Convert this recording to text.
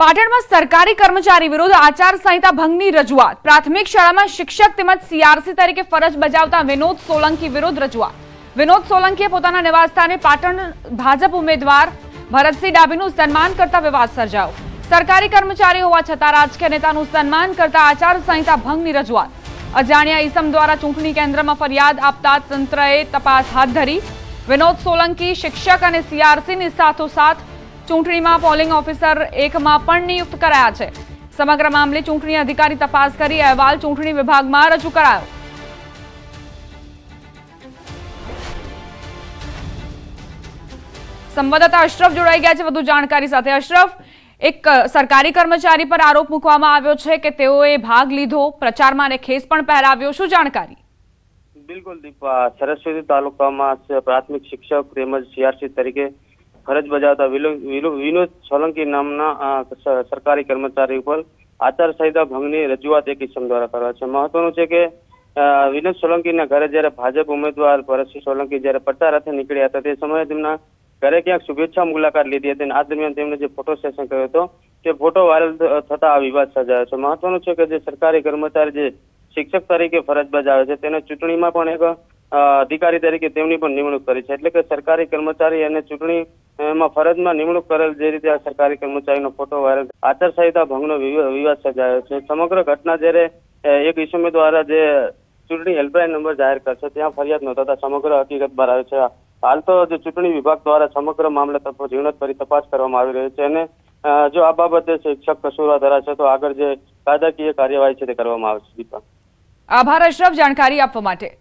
પાટણમાં સરકારી કર્મચારી વિરુદ્ધ આચારસંહિતા ભંગની રજૂઆત. પ્રાથમિક શાળામાં શિક્ષક તેમજ સીઆરસી તરીકે ફરજ બજાવતા વિનોદ સોલંકી વિરુદ્ધ રજૂઆત. વિનોદ સોલંકીએ પોતાના નિવાસસ્થાને પાટણ ભાજપ ઉમેદવાર ભરતસિંહ ડાભીનું સન્માન કરતા વિવાદ સર્જાયો. સરકારી કર્મચારી હોવા છતાં રાજકીય નેતાનું સન્માન કરતા આચારસંહિતા ભંગની રજૂઆત. અજાણ્યા ઈસમ દ્વારા ચૂંટણી કેન્દ્રમાં ફરિયાદ આપતા તંત્રએ તપાસ હાથ ધરી. વિનોદ સોલંકી શિક્ષક અને સીઆરસીની સાથોસાથ ચૂંટણીમાં પોલિંગ ઓફિસર એકમાં પણ નિયુક્ત કરાયા છે. સમગ્ર મામલે ચૂંટણી અધિકારી તપાસ કરી અહેવાલ ચૂંટણી વિભાગમાં રજૂ કરાયો. સંવાદદાતા અશરફ જોડાઈ ગયા છે. વધુ જાણકારી સાથે અશરફ, એક સરકારી કર્મચારી પર આરોપ મૂકવામાં આવ્યો છે કે તેઓએ ભાગ લીધો, પ્રચારમાં અને ખેસ પણ પહેરાવ્યો. શું જાણકારી? બિલકુલ દીપા. સરસ્વતી તાલુકામાં પ્રાથમિક શિક્ષક તેમજ સીઆરસી તરીકે ફરજ બજાવતા વિનોદ સોલંકી નામના સરકારી કર્મચારી ઉપર આચારસંહિતા ભંગની રજૂઆત એક ઇસમ દ્વારા કરવા છે. મહત્વનું છે કે વિનોદ સોલંકીના ઘરે જ્યારે ભાજપ ઉમેદવાર ભરતસિંહ સોલંકી જ્યારે પ્રચાર અર્થે નીકળ્યા હતા, તે સમયે તેમના ઘરે ક્યાંક શુભેચ્છા મુલાકાત લીધી હતી આ દરમિયાન તેમણે જે ફોટો સેશન કર્યો હતો, તે ફોટો વાયરલ થતા આ વિવાદ સર્જાયો છે. મહત્વનું છે કે જે સરકારી કર્મચારી જે શિક્ષક તરીકે ફરજ બજાવે છે, તેને ચૂંટણીમાં પણ એક અધિકારી તરીકે તેમની પણ નિમણૂક કરી છે. એટલે કે સરકારી કર્મચારી અને ચૂંટણી એમાં ફરજમાં નિમણૂક કરેલ જે રીતે આ સરકારી કર્મચારીનો ફોટો વાયરલ આચારસંહિતા ભંગનો વિવાદ સર્જાયો છે. સમગ્ર ઘટના જ્યારે એક ઇસમે દ્વારા જે ચૂંટણી હેલ્પલાઇન નંબર જાહેર કરશે, ત્યાં ફરિયાદ નોંધાતા સમગ્ર હકીકત બહાર આવે છે. હાલ તો જે ચૂંટણી વિભાગ દ્વારા સમગ્ર મામલે તપ- ઝીણવટભરી તપાસ કરવામાં આવી રહી છે અને જો આ બાબતે શિક્ષક કસૂરવાર ધરાશે તો આગળ જે કાયદાકીય કાર્યવાહી છે તે કરવામાં આવશે. દીપા આભાર, અશરફ. જાણકારી આપવા માટે.